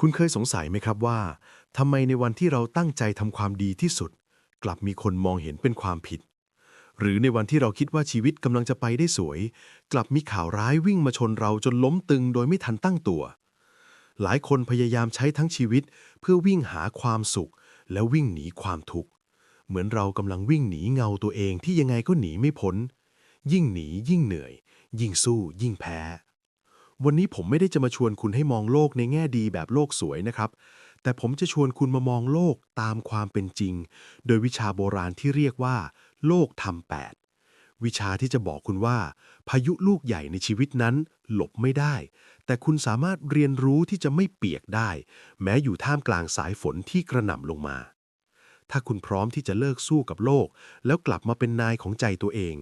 คุณเคยสงสัยไหมครับว่าทำไมในวันที่เราตั้งใจทำความดีที่สุด กลับมีคนมองเห็นเป็นความผิด หรือในวันที่เราคิดว่าชีวิตกำลังจะไปได้สวย กลับมีข่าวร้ายวิ่งมาชนเราจนล้มตึงโดยไม่ทันตั้งตัว หลายคนพยายามใช้ทั้งชีวิต เพื่อวิ่งหาความสุข และวิ่งหนีความทุกข์เหมือนเรากำลังวิ่งหนีเงาตัวเองที่ยังไงก็หนีไม่พ้น ยิ่งหนียิ่งเหนื่อย ยิ่งสู้ยิ่งแพ้ วันนี้ผมไม่ได้จะมาชวนคุณให้มองโลกในแง่ดีแบบโลกสวยนะครับ แต่ผมจะชวนคุณมามองโลกตามความเป็นจริง โดยวิชาโบราณที่เรียกว่า โลกธรรมแปดวิชาที่จะบอกคุณว่า พายุลูกใหญ่ในชีวิตนั้น หลบไม่ได้ แต่คุณสามารถเรียนรู้ที่จะไม่เปียกได้ แม้อยู่ท่ามกลางสายฝนที่กระหน่ำลงมา ถ้าคุณพร้อมที่จะเลิกสู้กับโลก แล้วกลับมาเป็นนายของใจตัวเอง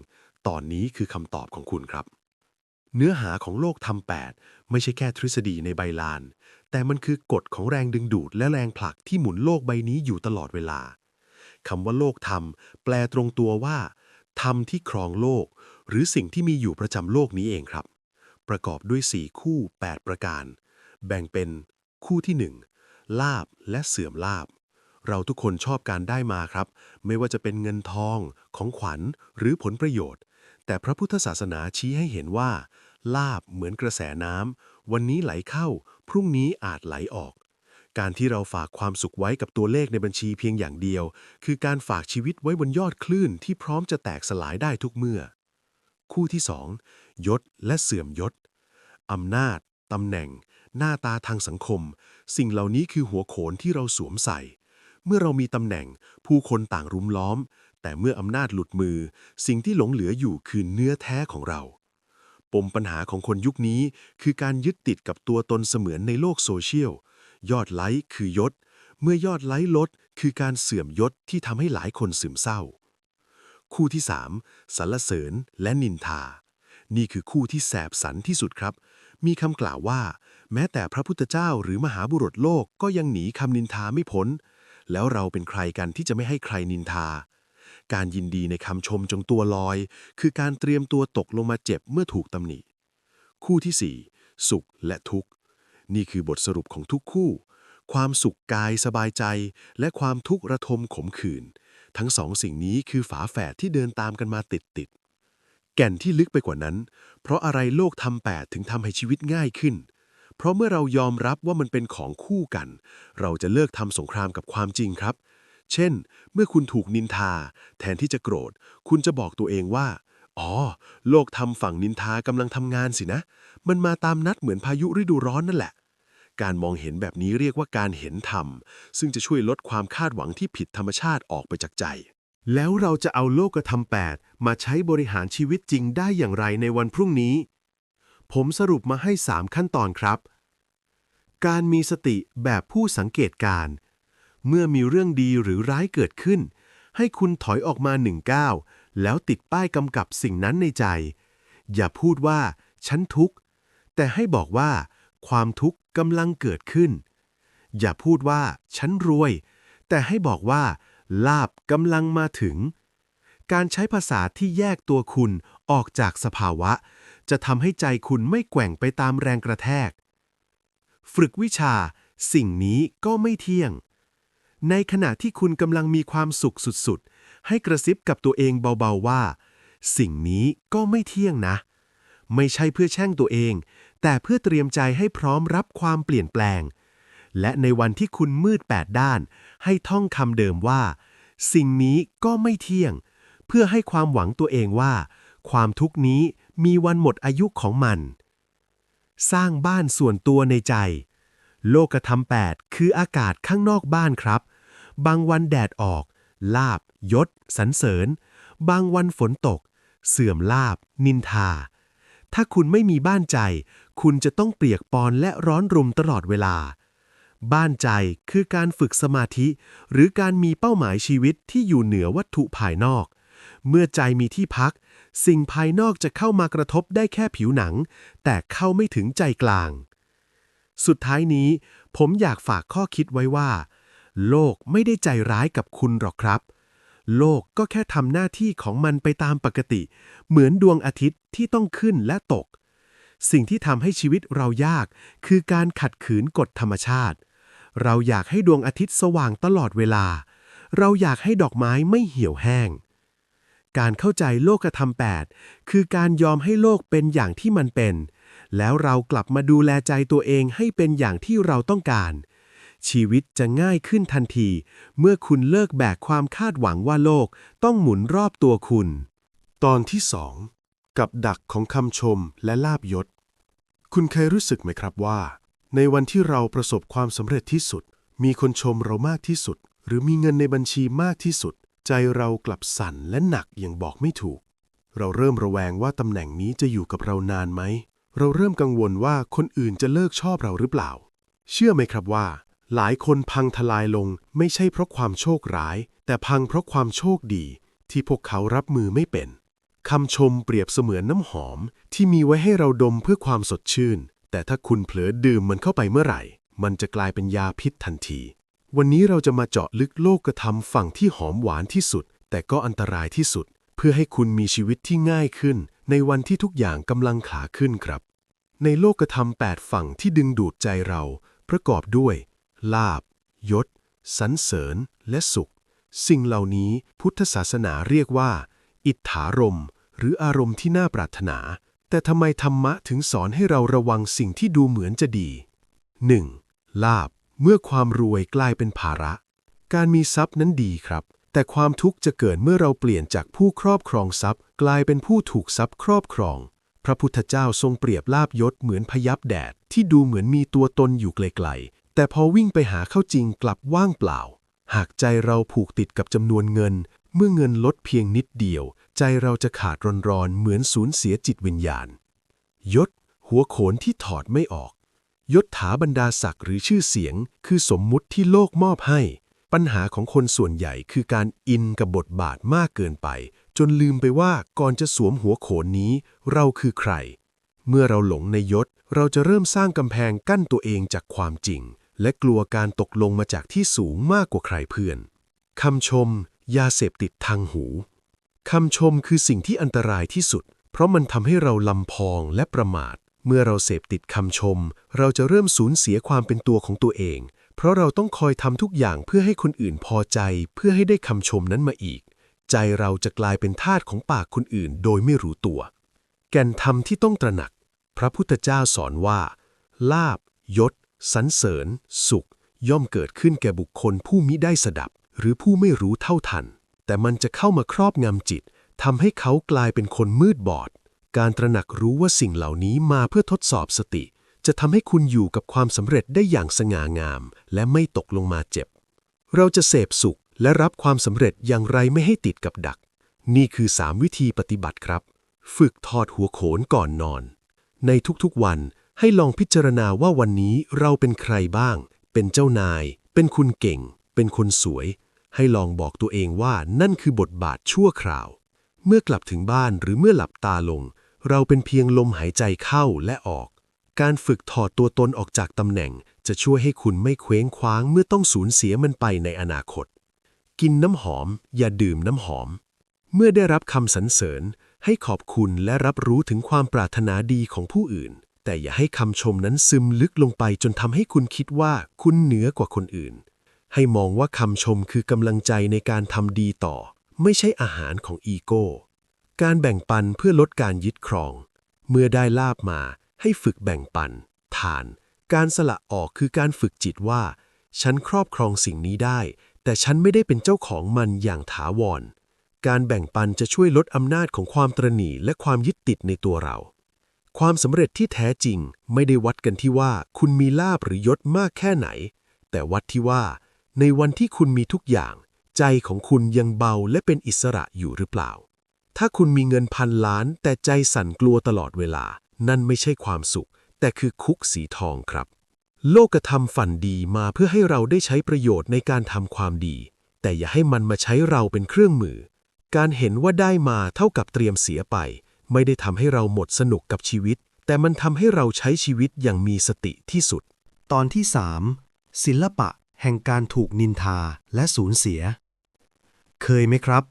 ตอนนี้คือคำตอบของคุณครับ เนื้อหาของโลกธรรมแปดไม่ใช่แค่ทฤษฎีในใบลาน แต่มันคือกฎของแรงดึงดูดและแรงผลักที่หมุนโลกใบนี้อยู่ตลอดเวลาคำว่าโลกธรรม แปลตรงตัวว่าธรรมที่ครองโลก หรือสิ่งที่มีอยู่ประจำโลกนี้เองครับ ประกอบด้วย 4 คู่ 8 ประการ แบ่งเป็นคู่ที่ 1 ลาบและเสื่อมลาบ เราทุกคนชอบการได้มาครับ ไม่ว่าจะเป็นเงินทอง ของขวัญ หรือผลประโยชน์ แต่พระพุทธศาสนาชี้ให้เห็นว่า ลาบเหมือนกระแสน้ำวันนี้ไหลเข้า พรุ่งนี้อาจไหลออก การที่เราฝากความสุขไว้กับตัวเลขในบัญชีเพียงอย่างเดียว คือการฝากชีวิตไว้บนยอดคลื่นที่พร้อมจะแตกสลายได้ทุกเมื่อ คู่ที่ 2 ยศและเสื่อมยศอำนาจตำแหน่ง หน้าตาทางสังคม สิ่งเหล่านี้คือหัวโขนที่เราสวมใส่ เมื่อเรามีตำแหน่ง ผู้คนต่างรุมล้อม แต่เมื่ออำนาจหลุดมือ สิ่งที่หลงเหลืออยู่คือเนื้อแท้ของเรา ปมปัญหาของคนยุคนี้ คือการยึดติดกับตัวตนเสมือนในโลกโซเชียล ยอดไลค์คือยศ เมื่อยอดไลค์ลด คือการเสื่อมยศที่ทำให้หลายคนซึมเศร้า คู่ที่ 3สรรเสริญและนินทา นี่คือคู่ที่แสบสันที่สุดครับ มีคำกล่าวว่า แม้แต่พระพุทธเจ้าหรือมหาบุรุษโลกก็ยังหนีคำนินทาไม่พ้น แล้วเราเป็นใครกันที่จะไม่ให้ใครนินทา การยินดีในคำชมจงตัวลอย คือการเตรียมตัวตกลงมาเจ็บเมื่อถูกตำหนิ คู่ที่ 4 สุขและทุกข์ นี่คือบทสรุปของทุกคู่ ความสุขกายสบายใจ และความทุกข์ระทมขมขื่น ทั้งสองสิ่งนี้คือฝาแฝดที่เดินตามกันมาติดติดๆแก่นที่ลึกไปกว่านั้น เพราะอะไรโลกทำแปดถึงทำให้ชีวิตง่ายขึ้น เพราะเมื่อเรายอมรับว่ามันเป็นของคู่กัน เราจะเลิกทำสงครามกับความจริงครับ เช่น เมื่อคุณถูกนินทา แทนที่จะโกรธ คุณจะบอกตัวเองว่า อ๋อ โลกทำฝั่งนินทากำลังทำงานสินะ มันมาตามนัดเหมือนพายุฤดูร้อนนั่นแหละ การมองเห็นแบบนี้เรียกว่าการเห็นธรรม ซึ่งจะช่วยลดความคาดหวังที่ผิดธรรมชาติออกไปจากใจ แล้วเราจะเอาโลกธรรมแปดมาใช้บริหารชีวิตจริงได้อย่างไรในวันพรุ่งนี้ ผมสรุปมาให้ 3 ขั้นตอนครับการมีสติแบบผู้สังเกตการ เมื่อมีเรื่องดีหรือร้ายเกิดขึ้น ให้คุณถอยออกมาหนึ่งก้าวแล้วติดป้ายกำกับสิ่งนั้นในใจ อย่าพูดว่า ฉันทุกข์ แต่ให้บอกว่า ความทุกข์กำลังเกิดขึ้น อย่าพูดว่า ฉันรวย แต่ให้บอกว่า ลาบกำลังมาถึง การใช้ภาษาที่แยกตัวคุณออกจากสภาวะ จะทำให้ใจคุณไม่แกว่งไปตามแรงกระแทก ฝึกวิชา สิ่งนี้ก็ไม่เที่ยง ในขณะที่คุณกำลังมีความสุขสุดๆ ให้กระซิบกับตัวเองเบาๆว่า สิ่งนี้ก็ไม่เที่ยงนะ ไม่ใช่เพื่อแช่งตัวเอง แต่เพื่อเตรียมใจให้พร้อมรับความเปลี่ยนแปลง และในวันที่คุณมืดแปดด้าน ให้ท่องคำเดิมว่า สิ่งนี้ก็ไม่เที่ยง เพื่อให้ความหวังตัวเองว่า ความทุกนี้มีวันหมดอายุของมัน สร้างบ้านส่วนตัวในใจโลกธรรมแปดคืออากาศข้างนอกบ้านครับ บางวันแดดออก ลาบ ยศสรรเสริญ บางวันฝนตก เสื่อมลาบ นินทา ถ้าคุณไม่มีบ้านใจ คุณจะต้องเปียกปอนและร้อนรุมตลอดเวลา บ้านใจคือการฝึกสมาธิ หรือการมีเป้าหมายชีวิตที่อยู่เหนือวัตถุภายนอก เมื่อใจมีที่พัก สิ่งภายนอกจะเข้ามากระทบได้แค่ผิวหนัง แต่เข้าไม่ถึงใจกลางสุดท้ายนี้ ผมอยากฝากข้อคิดไว้ว่า โลกไม่ได้ใจร้ายกับคุณหรอกครับ โลกก็แค่ทำหน้าที่ของมันไปตามปกติ เหมือนดวงอาทิตย์ที่ต้องขึ้นและตก สิ่งที่ทำให้ชีวิตเรายาก คือการขัดขืนกฎธรรมชาติ เราอยากให้ดวงอาทิตย์สว่างตลอดเวลา เราอยากให้ดอกไม้ไม่เหี่ยวแห้งการเข้าใจโลกธรรมแปดคือการยอมให้โลกเป็นอย่างที่มันเป็น แล้วเรากลับมาดูแลใจตัวเองให้เป็นอย่างที่เราต้องการ ชีวิตจะง่ายขึ้นทันที เมื่อคุณเลิกแบกความคาดหวังว่าโลกต้องหมุนรอบตัวคุณ ตอนที่สองกับดักของคำชมและลาบยศ คุณเคยรู้สึกไหมครับว่า ในวันที่เราประสบความสำเร็จที่สุด มีคนชมเรามากที่สุด หรือมีเงินในบัญชีมากที่สุด ใจเรากลับสั่นและหนักอย่างบอกไม่ถูก เราเริ่มระแวงว่าตำแหน่งนี้จะอยู่กับเรานานไหม เราเริ่มกังวลว่าคนอื่นจะเลิกชอบเราหรือเปล่า เชื่อไหมครับว่า หลายคนพังทลายลงไม่ใช่เพราะความโชคร้าย แต่พังเพราะความโชคดี ที่พวกเขารับมือไม่เป็นคำชมเปรียบเสมือนน้ำหอม ที่มีไว้ให้เราดมเพื่อความสดชื่น แต่ถ้าคุณเผลอดื่มมันเข้าไปเมื่อไหร่ มันจะกลายเป็นยาพิษทันที วันนี้เราจะมาเจาะลึกโลกธรรมฝั่งที่หอมหวานที่สุด แต่ก็อันตรายที่สุด เพื่อให้คุณมีชีวิตที่ง่ายขึ้น ในวันที่ทุกอย่างกำลังขาขึ้นครับ ในโลกธรรมแปดฝั่งที่ดึงดูดใจเรา ประกอบด้วย ลาบ ยศ สรรเสริญ และสุข สิ่งเหล่านี้พุทธศาสนาเรียกว่า อิทธารม หรืออารมณ์ที่น่าปรารถนา แต่ทำไมธรรมะถึงสอนให้เราระวังสิ่งที่ดูเหมือนจะดี 1. ลาบ เมื่อความรวยกลายเป็นภาระ การมีทรัพย์นั้นดีครับ แต่ความทุกข์จะเกิดเมื่อเราเปลี่ยนจากผู้ครอบครองทรัพย์ กลายเป็นผู้ถูกทรัพย์ครอบครองพระพุทธเจ้าทรงเปรียบลาบยศเหมือนพยับแดดที่ดูเหมือนมีตัวตนอยู่ไกล แต่พอวิ่งไปหาเข้าจริงกลับว่างเปล่า หากใจเราผูกติดกับจำนวนเงิน เมื่อเงินลดเพียงนิดเดียว ใจเราจะขาดร้อนๆเหมือนสูญเสียจิตวิญญาณ ยศ หัวโขนที่ถอดไม่ออก ยศถาบรรดาศักดิ์หรือชื่อเสียง คือสมมุติที่โลกมอบให้ ปัญหาของคนส่วนใหญ่คือการอินกับบทบาทมากเกินไป จนลืมไปว่าก่อนจะสวมหัวโขนนี้ เราคือใคร เมื่อเราหลงในยศ เราจะเริ่มสร้างกำแพงกั้นตัวเองจากความจริง และกลัวการตกลงมาจากที่สูงมากกว่าใครเพื่อนคำชม ยาเสพติดทางหูคำชมคือสิ่งที่อันตรายที่สุด เพราะมันทำให้เราลำพองและประมาท เมื่อเราเสพติดคำชม เราจะเริ่มสูญเสียความเป็นตัวของตัวเอง เพราะเราต้องคอยทำทุกอย่างเพื่อให้คนอื่นพอใจ เพื่อให้ได้คำชมนั้นมาอีก ใจเราจะกลายเป็นทาสของปากคนอื่น โดยไม่รู้ตัว แก่นธรรมที่ต้องตระหนัก พระพุทธเจ้าสอนว่า ลาบยศ สรรเสริญ สุข ย่อมเกิดขึ้นแก่บุคคลผู้มิได้สดับ หรือผู้ไม่รู้เท่าทัน แต่มันจะเข้ามาครอบงำจิตทำให้เขากลายเป็นคนมืดบอด การตระหนักรู้ว่าสิ่งเหล่านี้มาเพื่อทดสอบสติ จะทำให้คุณอยู่กับความสำเร็จได้อย่างสง่างาม และไม่ตกลงมาเจ็บ เราจะเสพสุขและรับความสำเร็จอย่างไรไม่ให้ติดกับดัก นี่คือ3วิธีปฏิบัติครับ ฝึกถอดหัวโขนก่อนนอน ในทุกๆวัน ให้ลองพิจารณาว่าวันนี้เราเป็นใครบ้าง เป็นเจ้านาย เป็นคุณเก่ง เป็นคนสวย ให้ลองบอกตัวเองว่านั่นคือบทบาทชั่วคราว เมื่อกลับถึงบ้านหรือเมื่อหลับตาลง เราเป็นเพียงลมหายใจเข้าและออก การฝึกถอดตัวตนออกจากตำแหน่ง จะช่วยให้คุณไม่เคว้งคว้างเมื่อต้องสูญเสียมันไปในอนาคต กินน้ำหอม อย่าดื่มน้ำหอม เมื่อได้รับคำสรรเสริญ ให้ขอบคุณและรับรู้ถึงความปรารถนาดีของผู้อื่น แต่อย่าให้คำชมนั้นซึมลึกลงไปจนทำให้คุณคิดว่าคุณเหนือกว่าคนอื่น ให้มองว่าคำชมคือกำลังใจในการทำดีต่อ ไม่ใช่อาหารของอีโก้ การแบ่งปันเพื่อลดการยึดครอง เมื่อได้ลาบมาให้ฝึกแบ่งปัน ทาน การสละออกคือการฝึกจิตว่า ฉันครอบครองสิ่งนี้ได้ แต่ฉันไม่ได้เป็นเจ้าของมันอย่างถาวร การแบ่งปันจะช่วยลดอำนาจของความตรณีและความยึดติดในตัวเรา ความสำเร็จที่แท้จริงไม่ได้วัดกันที่ว่าคุณมีลาบหรือยศมากแค่ไหน แต่วัดที่ว่า ในวันที่คุณมีทุกอย่าง ใจของคุณยังเบาและเป็นอิสระอยู่หรือเปล่า ถ้าคุณมีเงินพันล้าน แต่ใจสั่นกลัวตลอดเวลา นั่นไม่ใช่ความสุข แต่คือคุกสีทองครับ โลกธรรมฝันดีมาเพื่อให้เราได้ใช้ประโยชน์ในการทำความดี แต่อย่าให้มันมาใช้เราเป็นเครื่องมือ การเห็นว่าได้มาเท่ากับเตรียมเสียไป ไม่ได้ทำให้เราหมดสนุกกับชีวิต แต่มันทำให้เราใช้ชีวิตอย่างมีสติที่สุด ตอนที่ 3 ศิลปะแห่งการถูกนินทาและสูญเสีย เคยไหมครับ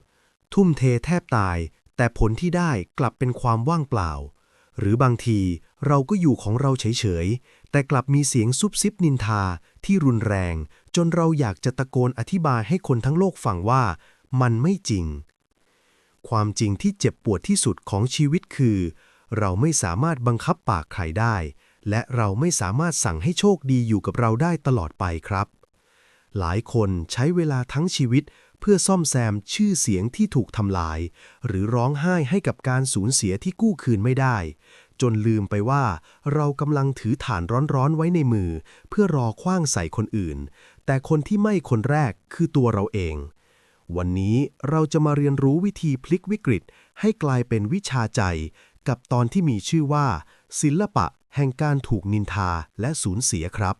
ทุ่มเทแทบตาย แต่ผลที่ได้กลับเป็นความว่างเปล่า หรือบางทีเราก็อยู่ของเราเฉยๆ แต่กลับมีเสียงซุบซิบนินทาที่รุนแรง จนเราอยากจะตะโกนอธิบายให้คนทั้งโลกฟังว่า มันไม่จริง ความจริงที่เจ็บปวดที่สุดของชีวิตคือ เราไม่สามารถบังคับปากใครได้ และเราไม่สามารถสั่งให้โชคดีอยู่กับเราได้ตลอดไปครับ หลายคนใช้เวลาทั้งชีวิตเพื่อซ่อมแซมชื่อเสียงที่ถูกทำลาย หรือร้องไห้ให้กับการสูญเสียที่กู้คืนไม่ได้ จนลืมไปว่า เรากำลังถือฐานร้อนๆไว้ในมือ เพื่อรอคว้างใส่คนอื่น แต่คนที่ไม่คนแรกคือตัวเราเอง วันนี้เราจะมาเรียนรู้วิธีพลิกวิกฤต ให้กลายเป็นวิชาใจ กับตอนที่มีชื่อว่า ศิลปะแห่งการถูกนินทาและสูญเสียครับ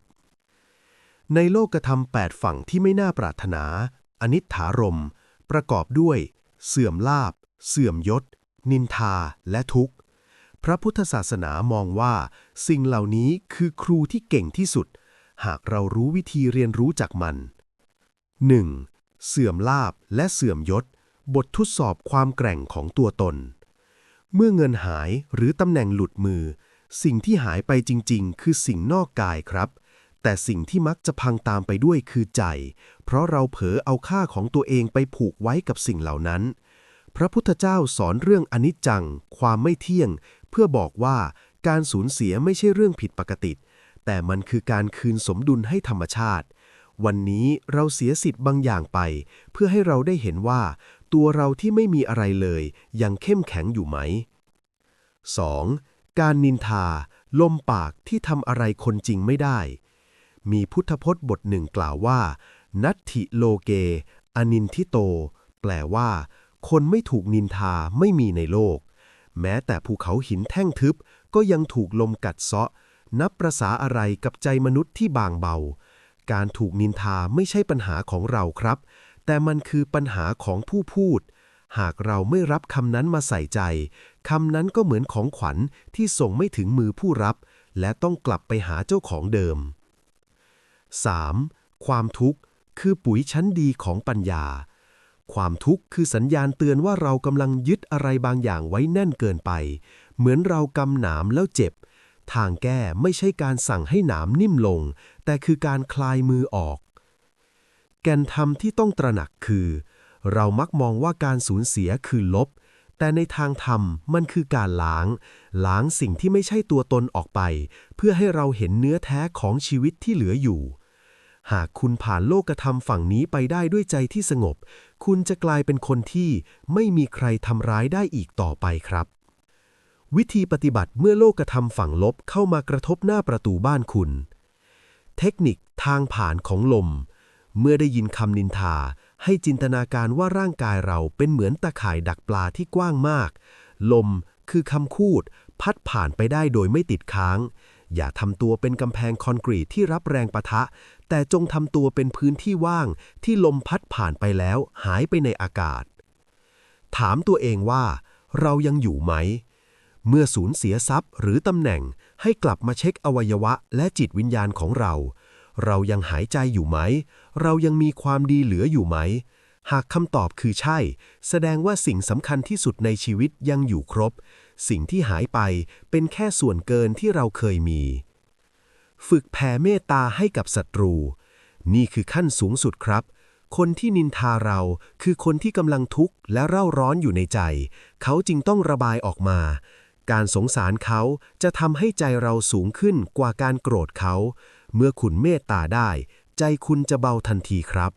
ในโลกธรรมแปดฝั่งที่ไม่น่าปรารถนา อนิจฐารม ประกอบด้วย เสื่อมลาบ เสื่อมยศ นินทา และทุกข์ พระพุทธศาสนามองว่า สิ่งเหล่านี้คือครูที่เก่งที่สุด หากเรารู้วิธีเรียนรู้จากมัน 1. เสื่อมลาบและเสื่อมยศ บททดสอบความแกร่งของตัวตน เมื่อเงินหายหรือตำแหน่งหลุดมือ สิ่งที่หายไปจริง ๆ คือสิ่งนอกกายครับ แต่สิ่งที่มักจะพังตามไปด้วยคือใจ เพราะเราเผลอเอาค่าของตัวเองไปผูกไว้กับสิ่งเหล่านั้น พระพุทธเจ้าสอนเรื่องอนิจจัง ความไม่เที่ยง เพื่อบอกว่าการสูญเสียไม่ใช่เรื่องผิดปกติแต่มันคือการคืนสมดุลให้ธรรมชาติ วันนี้เราเสียสิทธิ์บางอย่างไป เพื่อให้เราได้เห็นว่า ตัวเราที่ไม่มีอะไรเลย ยังเข้มแข็งอยู่ไหม 2. การนินทา ลมปากที่ทำอะไรคนจริงไม่ได้ มีพุทธพจน์บทหนึ่งกล่าวว่า นัตถิโลเก อนินทิโต แปลว่า คนไม่ถูกนินทาไม่มีในโลก แม้แต่ภูเขาหินแท่งทึบก็ยังถูกลมกัดเซาะ นับประษาอะไรกับใจมนุษย์ที่บางเบา การถูกนินทาไม่ใช่ปัญหาของเราครับ แต่มันคือปัญหาของผู้พูด หากเราไม่รับคำนั้นมาใส่ใจคำนั้นก็เหมือนของขวัญที่ส่งไม่ถึงมือผู้รับ และต้องกลับไปหาเจ้าของเดิม 3. ความทุกข์ คือปุ๋ยชั้นดีของปัญญา ความทุกข์คือสัญญาณเตือนว่าเรากำลังยึดอะไรบางอย่างไว้แน่นเกินไป เหมือนเรากำหนามแล้วเจ็บ ทางแก้ไม่ใช่การสั่งให้หนามนิ่มลง แต่คือการคลายมือออก แกนธรรมที่ต้องตระหนักคือ เรามักมองว่าการสูญเสียคือลบ แต่ในทางธรรมมันคือการล้าง ล้างสิ่งที่ไม่ใช่ตัวตนออกไป เพื่อให้เราเห็นเนื้อแท้ของชีวิตที่เหลืออยู่ หากคุณผ่านโลกธรรมฝั่งนี้ไปได้ด้วยใจที่สงบ คุณจะกลายเป็นคนที่ไม่มีใครทำร้ายได้อีกต่อไปครับ วิธีปฏิบัติเมื่อโลกธรรมฝั่งลบเข้ามากระทบหน้าประตูบ้านคุณ เทคนิคทางผ่านของลม เมื่อได้ยินคำนินทา ให้จินตนาการว่าร่างกายเราเป็นเหมือนตะข่ายดักปลาที่กว้างมาก ลมคือคำคูด พัดผ่านไปได้โดยไม่ติดค้าง อย่าทำตัวเป็นกำแพงคอนกรีตที่รับแรงปะทะ แต่จงทำตัวเป็นพื้นที่ว่างที่ลมพัดผ่านไปแล้วหายไปในอากาศ ถามตัวเองว่า เรายังอยู่ไหม เมื่อสูญเสียทรัพย์หรือตำแหน่งให้กลับมาเช็คอวัยวะและจิตวิญญาณของเรา เรายังหายใจอยู่ไหม เรายังมีความดีเหลืออยู่ไหม หากคำตอบคือใช่ แสดงว่าสิ่งสำคัญที่สุดในชีวิตยังอยู่ครบ สิ่งที่หายไปเป็นแค่ส่วนเกินที่เราเคยมี ฝึกแผ่เมตตาให้กับศัตรู นี่คือขั้นสูงสุดครับคนที่นินทาเราคือคนที่กำลังทุกข์และเร่าร้อนอยู่ในใจ เขาจึงต้องระบายออกมา การสงสารเขาจะทำให้ใจเราสูงขึ้นกว่าการโกรธเขา เมื่อคุณเมตตาได้ ใจคุณจะเบาทันทีครับ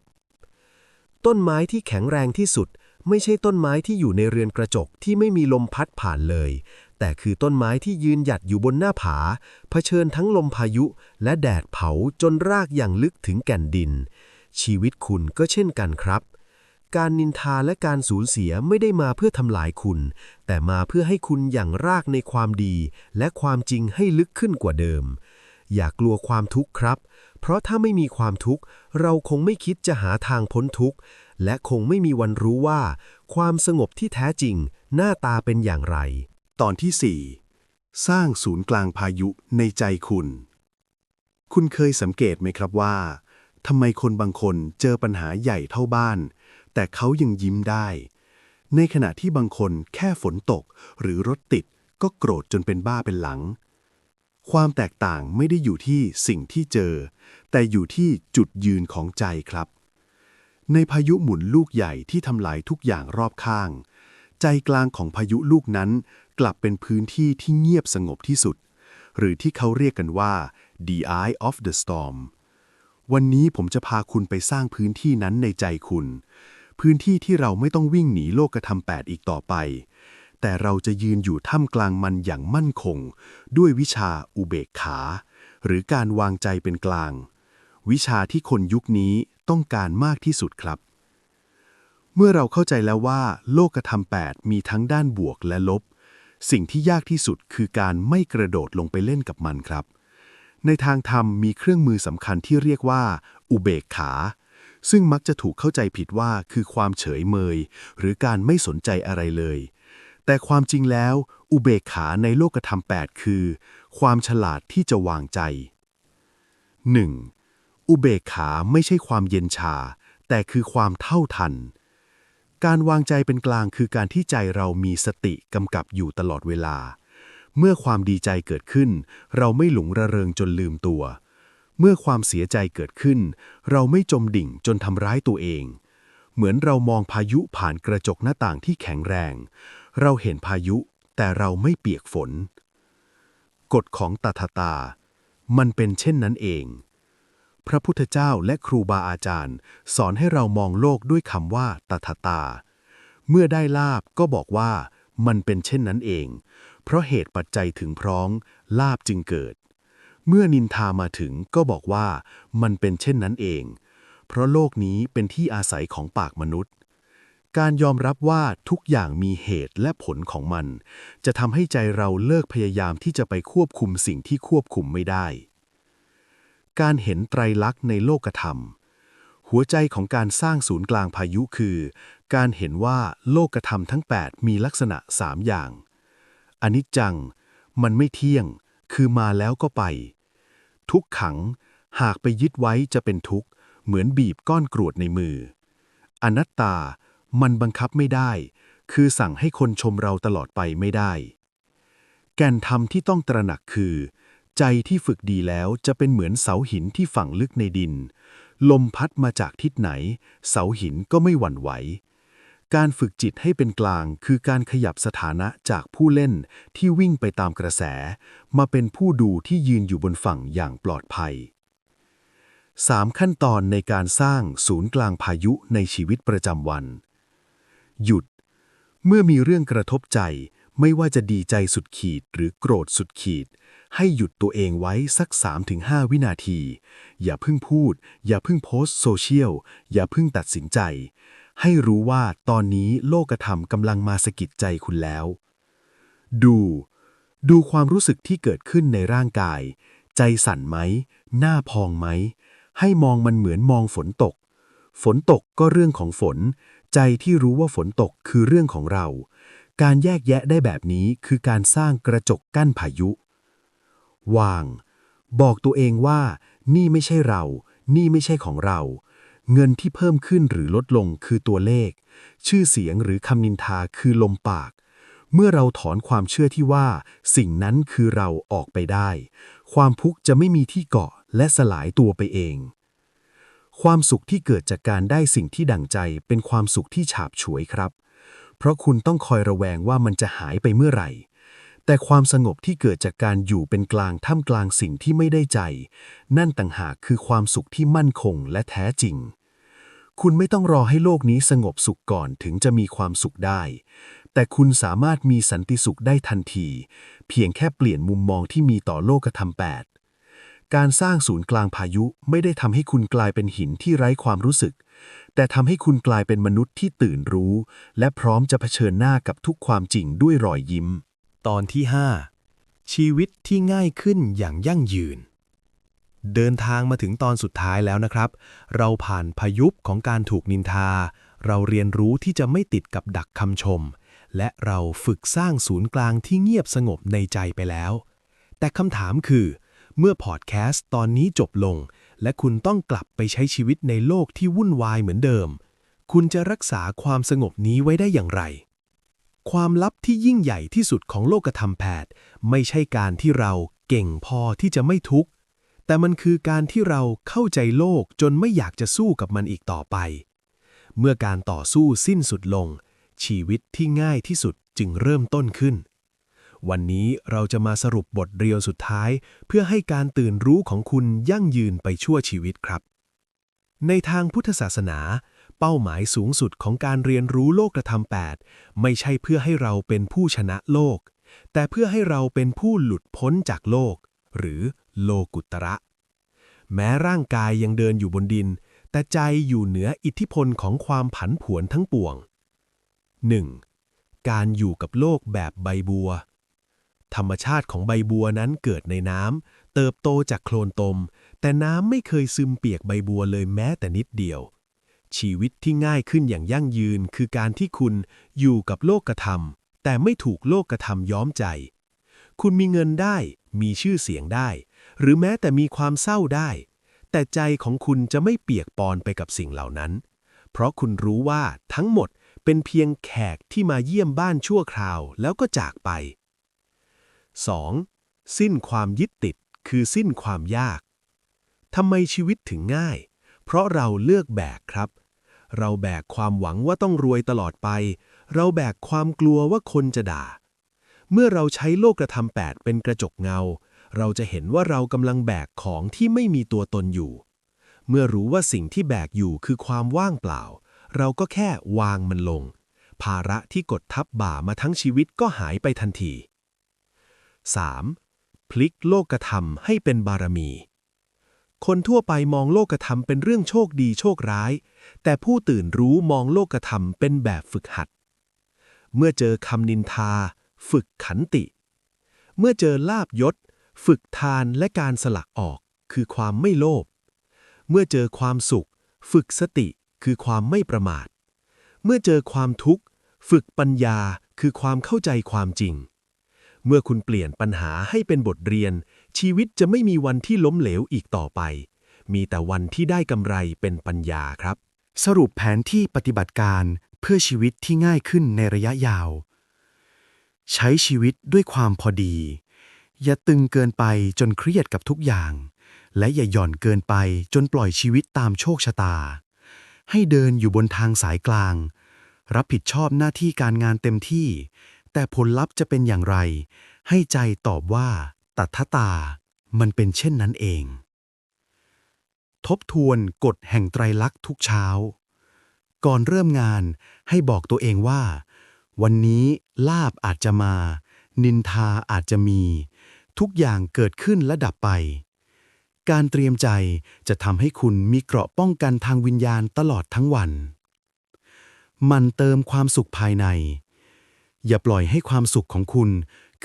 ต้นไม้ที่แข็งแรงที่สุด ไม่ใช่ต้นไม้ที่อยู่ในเรือนกระจกที่ไม่มีลมพัดผ่านเลย แต่คือต้นไม้ที่ยืนหยัดอยู่บนหน้าผา เผชิญทั้งลมพายุและแดดเผาจนรากอย่างลึกถึงแก่นดิน ชีวิตคุณก็เช่นกันครับ การนินทาและการสูญเสียไม่ได้มาเพื่อทำลายคุณ แต่มาเพื่อให้คุณอย่างรากในความดี และความจริงให้ลึกขึ้นกว่าเดิม อย่ากลัวความทุกข์ครับ เพราะถ้าไม่มีความทุกข์ เราคงไม่คิดจะหาทางพ้นทุกข์ และคงไม่มีวันรู้ว่า ความสงบที่แท้จริง หน้าตาเป็นอย่างไร ตอนที่ 4 สร้างศูนย์กลางพายุในใจคุณ คุณเคยสังเกตไหมครับว่าทำไมคนบางคนเจอปัญหาใหญ่เท่าบ้าน แต่เขายังยิ้มได้ ในขณะที่บางคนแค่ฝนตกหรือรถติดก็โกรธจนเป็นบ้าเป็นหลัง ความแตกต่างไม่ได้อยู่ที่สิ่งที่เจอ แต่อยู่ที่จุดยืนของใจครับ ในพายุหมุนลูกใหญ่ที่ทำลายทุกอย่างรอบข้าง ใจกลางของพายุลูกนั้นกลับเป็นพื้นที่ที่เงียบสงบที่สุด หรือที่เขาเรียกกันว่า the eye of the storm วันนี้ผมจะพาคุณไปสร้างพื้นที่นั้นในใจคุณ พื้นที่ที่เราไม่ต้องวิ่งหนีโลกธรรมแปดอีกต่อไป แต่เราจะยืนอยู่ท่ามกลางมันอย่างมั่นคง ด้วยวิชาอุเบกขา หรือการวางใจเป็นกลาง วิชาที่คนยุคนี้ต้องการมากที่สุดครับ เมื่อเราเข้าใจแล้วว่า โลกธรรมแปดมีทั้งด้านบวกและลบ สิ่งที่ยากที่สุดคือการไม่กระโดดลงไปเล่นกับมันครับ ในทางธรรมมีเครื่องมือสำคัญที่เรียกว่า อุเบกขา ซึ่งมักจะถูกเข้าใจผิดว่าคือความเฉยเมย หรือการไม่สนใจอะไรเลย แต่ความจริงแล้ว อุเบกขาในโลกธรรมแปดคือ ความฉลาดที่จะวางใจ 1. อุเบกขาไม่ใช่ความเย็นชา แต่คือความเท่าทัน การวางใจเป็นกลางคือการที่ใจเรามีสติกำกับอยู่ตลอดเวลา เมื่อความดีใจเกิดขึ้น เราไม่หลงระเริงจนลืมตัว เมื่อความเสียใจเกิดขึ้น เราไม่จมดิ่งจนทำร้ายตัวเอง เหมือนเรามองพายุผ่านกระจกหน้าต่างที่แข็งแรง เราเห็นพายุแต่เราไม่เปียกฝน กฎของตถาตา มันเป็นเช่นนั้นเอง พระพุทธเจ้าและครูบาอาจารย์ สอนให้เรามองโลกด้วยคำว่าตถาตา เมื่อได้ลาบก็บอกว่ามันเป็นเช่นนั้นเอง เพราะเหตุปัจจัยถึงพร้องลาบจึงเกิด เมื่อนินทามาถึงก็บอกว่ามันเป็นเช่นนั้นเอง เพราะโลกนี้เป็นที่อาศัยของปากมนุษย์ การยอมรับว่าทุกอย่างมีเหตุและผลของมัน จะทำให้ใจเราเลิกพยายามที่จะไปควบคุมสิ่งที่ควบคุมไม่ได้ การเห็นไตรลักษณ์ในโลกธรรม หัวใจของการสร้างศูนย์กลางพายุคือ การเห็นว่าโลกธรรมทั้ง 8 มีลักษณะ 3 อย่าง อนิจจัง มันไม่เที่ยง คือมาแล้วก็ไป ทุกขัง หากไปยึดไว้จะเป็นทุกข์ เหมือนบีบก้อนกรวดในมือ อนัตตา มันบังคับไม่ได้ คือสั่งให้คนชมเราตลอดไปไม่ได้ แก่นธรรมที่ต้องตระหนักคือ ใจที่ฝึกดีแล้วจะเป็นเหมือนเสาหินที่ฝังลึกในดิน ลมพัดมาจากทิศไหน เสาหินก็ไม่หวั่นไหว การฝึกจิตให้เป็นกลางคือการขยับสถานะจากผู้เล่นที่วิ่งไปตามกระแส มาเป็นผู้ดูที่ยืนอยู่บนฝั่งอย่างปลอดภัย 3. ขั้นตอนในการสร้างศูนย์กลางพายุในชีวิตประจำวัน หยุด เมื่อมีเรื่องกระทบใจ ไม่ว่าจะดีใจสุดขีดหรือโกรธสุดขีด ให้หยุดตัวเองไว้สัก 3-5 วินาที อย่าเพิ่งพูด อย่าเพิ่งโพสต์โซเชียล อย่าเพิ่งตัดสินใจ ให้รู้ว่าตอนนี้โลกธรรมกำลังมาสะกิดใจคุณแล้ว ดู ดูความรู้สึกที่เกิดขึ้นในร่างกาย ใจสั่นไหม หน้าพองไหม ให้มองมันเหมือนมองฝนตก ฝนตกก็เรื่องของฝน ใจที่รู้ว่าฝนตกคือเรื่องของเรา การแยกแยะได้แบบนี้คือการสร้างกระจกกั้นพายุ วาง บอกตัวเองว่า นี่ไม่ใช่เรา นี่ไม่ใช่ของเรา เงินที่เพิ่มขึ้นหรือลดลงคือตัวเลข ชื่อเสียงหรือคำนินทาคือลมปาก เมื่อเราถอนความเชื่อที่ว่า สิ่งนั้นคือเราออกไปได้ ความทุกข์จะไม่มีที่เกาะและสลายตัวไปเอง ความสุขที่เกิดจากการได้สิ่งที่ดั่งใจเป็นความสุขที่ฉาบฉวยครับ เพราะคุณต้องคอยระแวงว่ามันจะหายไปเมื่อไหร่ แต่ความสงบที่เกิดจากการอยู่เป็นกลางท่ามกลางสิ่งที่ไม่ได้ใจ นั่นต่างหากคือความสุขที่มั่นคงและแท้จริง คุณไม่ต้องรอให้โลกนี้สงบสุขก่อนถึงจะมีความสุขได้ แต่คุณสามารถมีสันติสุขได้ทันที เพียงแค่เปลี่ยนมุมมองที่มีต่อโลกธรรมแปดการสร้างศูนย์กลางพายุไม่ได้ทำให้คุณกลายเป็นหินที่ไร้ความรู้สึก แต่ทำให้คุณกลายเป็นมนุษย์ที่ตื่นรู้ และพร้อมจะเผชิญหน้ากับทุกความจริงด้วยรอยยิ้ม ตอนที่ 5 ชีวิตที่ง่ายขึ้นอย่างยั่งยืน เดินทางมาถึงตอนสุดท้ายแล้วนะครับ เราผ่านพายุของการถูกนินทา เราเรียนรู้ที่จะไม่ติดกับดักคำชม และเราฝึกสร้างศูนย์กลางที่เงียบสงบในใจไปแล้ว แต่คำถามคือ เมื่อพอดแคสต์ตอนนี้จบลง และคุณต้องกลับไปใช้ชีวิตในโลกที่วุ่นวายเหมือนเดิม คุณจะรักษาความสงบนี้ไว้ได้อย่างไร ความลับที่ยิ่งใหญ่ที่สุดของโลกธรรมแพทย์ไม่ใช่การที่เราเก่งพอที่จะไม่ทุกข์ แต่มันคือการที่เราเข้าใจโลกจนไม่อยากจะสู้กับมันอีกต่อไป เมื่อการต่อสู้สิ้นสุดลง ชีวิตที่ง่ายที่สุดจึงเริ่มต้นขึ้น วันนี้เราจะมาสรุปบทเรียวสุดท้าย เพื่อให้การตื่นรู้ของคุณยั่งยืนไปชั่วชีวิตครับ ในทางพุทธศาสนา เป้าหมายสูงสุดของการเรียนรู้โลกธรรม8ไม่ใช่เพื่อให้เราเป็นผู้ชนะโลก แต่เพื่อให้เราเป็นผู้หลุดพ้นจากโลก หรือ โลกุตระ แม้ร่างกายยังเดินอยู่บนดิน แต่ใจอยู่เหนืออิทธิพลของความผันผวนทั้งปวง 1. การอยู่กับโลกแบบใบบัว ธรรมชาติของใบบัวนั้นเกิดในน้ำเติบโตจากโคลนตม แต่น้ำไม่เคยซึมเปียกใบบัวเลยแม้แต่นิดเดียว ชีวิตที่ง่ายขึ้นอย่างยั่งยืนคือการที่คุณอยู่กับโลกธรรมแต่ไม่ถูกโลกธรรมย้อมใจ คุณมีเงินได้ มีชื่อเสียงได้ หรือแม้แต่มีความเศร้าได้ แต่ใจของคุณจะไม่เปียกปอนไปกับสิ่งเหล่านั้น เพราะคุณรู้ว่าทั้งหมดเป็นเพียงแขกที่มาเยี่ยมบ้านชั่วคราวแล้วก็จากไป 2. สิ้นความยึดติดคือสิ้นความยากทำไมชีวิตถึงง่าย เพราะเราเลือกแบกครับ เราแบกความหวังว่าต้องรวยตลอดไป เราแบกความกลัวว่าคนจะด่า เมื่อเราใช้โลกธรรมแปดเป็นกระจกเงา เราจะเห็นว่าเรากำลังแบกของที่ไม่มีตัวตนอยู่ เมื่อรู้ว่าสิ่งที่แบกอยู่คือความว่างเปล่า เราก็แค่วางมันลง ภาระที่กดทับบ่ามาทั้งชีวิตก็หายไปทันที 3. พลิกโลกธรรมให้เป็นบารมี คนทั่วไปมองโลกธรรมเป็นเรื่องโชคดีโชคร้าย แต่ผู้ตื่นรู้มองโลกธรรมเป็นแบบฝึกหัด เมื่อเจอคำนินทา ฝึกขันติ เมื่อเจอลาบยศ ฝึกทานและการสลักออกคือความไม่โลภ เมื่อเจอความสุข ฝึกสติคือความไม่ประมาท เมื่อเจอความทุกข์ ฝึกปัญญาคือความเข้าใจความจริง เมื่อคุณเปลี่ยนปัญหาให้เป็นบทเรียน ชีวิตจะไม่มีวันที่ล้มเหลวอีกต่อไป มีแต่วันที่ได้กำไรเป็นปัญญาครับ สรุปแผนที่ปฏิบัติการเพื่อชีวิตที่ง่ายขึ้นในระยะยาว ใช้ชีวิตด้วยความพอดี อย่าตึงเกินไปจนเครียดกับทุกอย่าง และอย่าหย่อนเกินไปจนปล่อยชีวิตตามโชคชะตา ให้เดินอยู่บนทางสายกลาง รับผิดชอบหน้าที่การงานเต็มที่ แต่ผลลัพธ์จะเป็นอย่างไร ให้ใจตอบว่า ตัทตา มันเป็นเช่นนั้นเอง ทบทวนกฎแห่งไตรลักษณ์ทุกเช้า ก่อนเริ่มงานให้บอกตัวเองว่า วันนี้ลาบอาจจะมา นินทาอาจจะมี ทุกอย่างเกิดขึ้นและดับไป การเตรียมใจจะทำให้คุณมีเกราะป้องกันทางวิญญาณตลอดทั้งวัน มันเติมความสุขภายใน อย่าปล่อยให้ความสุขของคุณ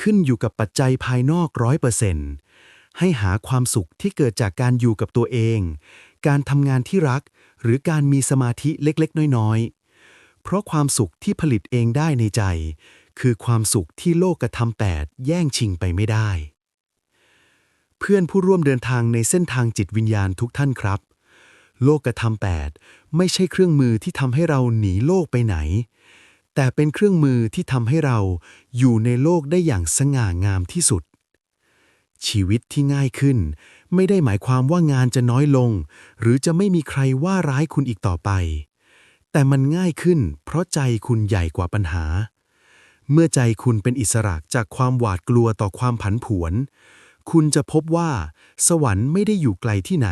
ขึ้นอยู่กับปัจจัยภายนอกร้อยเปอร์เซ็นต์ให้หาความสุขที่เกิดจากการอยู่กับตัวเอง การทำงานที่รัก หรือการมีสมาธิเล็กๆ น้อยๆ เพราะความสุขที่ผลิตเองได้ในใจ คือความสุขที่โลกธรรมแปดแย่งชิงไปไม่ได้ เพื่อนผู้ร่วมเดินทางในเส้นทางจิตวิญญาณทุกท่านครับ โลกธรรมแปดไม่ใช่เครื่องมือที่ทำให้เราหนีโลกไปไหน แต่เป็นเครื่องมือที่ทำให้เราอยู่ในโลกได้อย่างสง่างามที่สุด ชีวิตที่ง่ายขึ้น ไม่ได้หมายความว่างานจะน้อยลง หรือจะไม่มีใครว่าร้ายคุณอีกต่อไป แต่มันง่ายขึ้น เพราะใจคุณใหญ่กว่าปัญหา เมื่อใจคุณเป็นอิสระจากความหวาดกลัวต่อความผันผวน คุณจะพบว่า สวรรค์ไม่ได้อยู่ไกลที่ไหน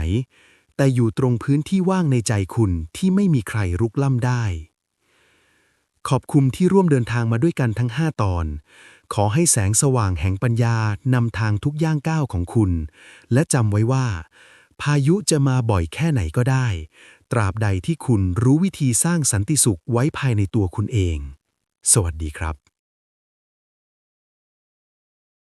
แต่อยู่ตรงพื้นที่ว่างในใจคุณที่ไม่มีใครรุกล้ำได้ ขอบคุณที่ร่วมเดินทางมาด้วยกันทั้ง 5 ตอน ขอให้แสงสว่างแห่งปัญญานำทางทุกย่างก้าวของคุณ และจำไว้ว่า พายุจะมาบ่อยแค่ไหนก็ได้ ตราบใดที่คุณรู้วิธีสร้างสันติสุขไว้ภายในตัวคุณเอง สวัสดีครับ